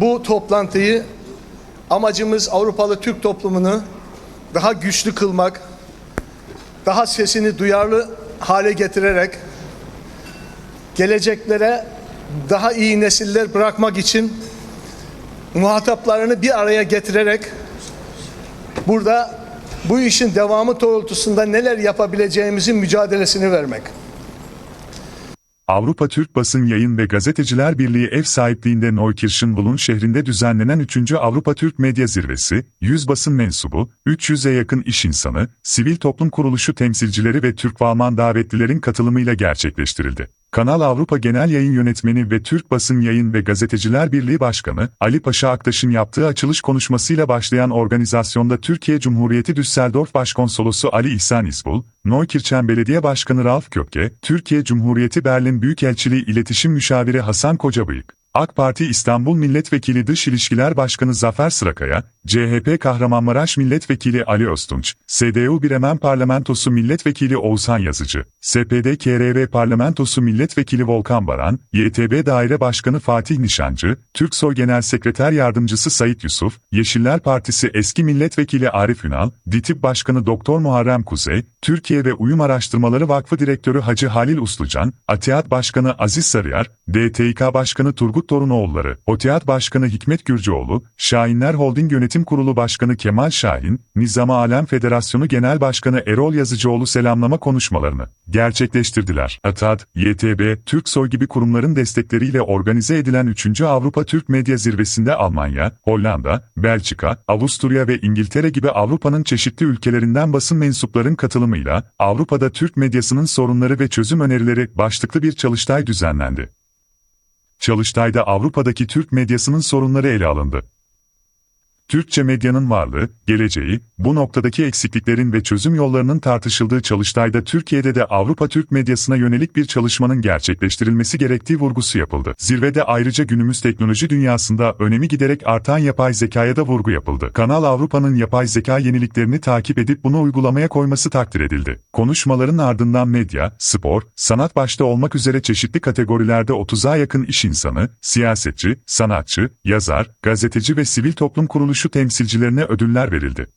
bu toplantıyı amacımız Avrupalı Türk toplumunu daha güçlü kılmak, daha sesini duyarlı hale getirerek geleceklere daha iyi nesiller bırakmak için muhataplarını bir araya getirerek burada bu işin devamı doğrultusunda neler yapabileceğimizin mücadelesini vermek. Avrupa Türk Basın Yayın ve Gazeteciler Birliği ev sahipliğinde Neukirchenbulun şehrinde düzenlenen 3. Avrupa Türk Medya Zirvesi, 100 basın mensubu, 300'e yakın iş insanı, sivil toplum kuruluşu temsilcileri ve Türk ve Alman davetlilerin katılımıyla gerçekleştirildi. Kanal Avrupa Genel Yayın Yönetmeni ve Türk Basın Yayın ve Gazeteciler Birliği Başkanı Ali Paşa Aktaş'ın yaptığı açılış konuşmasıyla başlayan organizasyonda Türkiye Cumhuriyeti Düsseldorf Başkonsolosu Ali İhsan İzbul, Neukirchen Belediye Başkanı Ralf Köpke, Türkiye Cumhuriyeti Berlin Büyükelçiliği İletişim Müşaviri Hasan Kocabıyık, AK Parti İstanbul Milletvekili Dış İlişkiler Başkanı Zafer Sırakaya, CHP Kahramanmaraş Milletvekili Ali Öztunç, SDU Biremen Parlamentosu Milletvekili Oğuzhan Yazıcı, SPD KRV Parlamentosu Milletvekili Volkan Baran, YTB Daire Başkanı Fatih Nişancı, Türksoy Genel Sekreter Yardımcısı Sayit Yusuf, Yeşiller Partisi eski Milletvekili Arif Ünal, DİTİB Başkanı Doktor Muharrem Kuzey, Türkiye ve Uyum Araştırmaları Vakfı Direktörü Hacı Halil Uslucan, ATİAD Başkanı Aziz Sarıyer, DTİK Başkanı Turgut Torunoğulları, OTİAD Başkanı Hikmet Gürcüoğlu, Şahinler Holding Yönetim Kurulu Başkanı Kemal Şahin, Nizam Alem Federasyonu Genel Başkanı Erol Yazıcıoğlu selamlama konuşmalarını gerçekleştirdiler. ATAD, YTB, Türksoy gibi kurumların destekleriyle organize edilen 3. Avrupa Türk Medya Zirvesi'nde Almanya, Hollanda, Belçika, Avusturya ve İngiltere gibi Avrupa'nın çeşitli ülkelerinden basın mensupların katılımıyla Avrupa'da Türk medyasının sorunları ve çözüm önerileri başlıklı bir çalıştay düzenlendi. Çalıştayda Avrupa'daki Türk medyasının sorunları ele alındı. Türkçe medyanın varlığı, geleceği, bu noktadaki eksikliklerin ve çözüm yollarının tartışıldığı çalıştayda Türkiye'de de Avrupa Türk medyasına yönelik bir çalışmanın gerçekleştirilmesi gerektiği vurgusu yapıldı. Zirvede ayrıca günümüz teknoloji dünyasında önemi giderek artan yapay zekaya da vurgu yapıldı. Kanal Avrupa'nın yapay zeka yeniliklerini takip edip bunu uygulamaya koyması takdir edildi. Konuşmaların ardından medya, spor, sanat başta olmak üzere çeşitli kategorilerde 30'a yakın iş insanı, siyasetçi, sanatçı, yazar, gazeteci ve sivil toplum kuruluşu temsilcilerine ödüller verildi.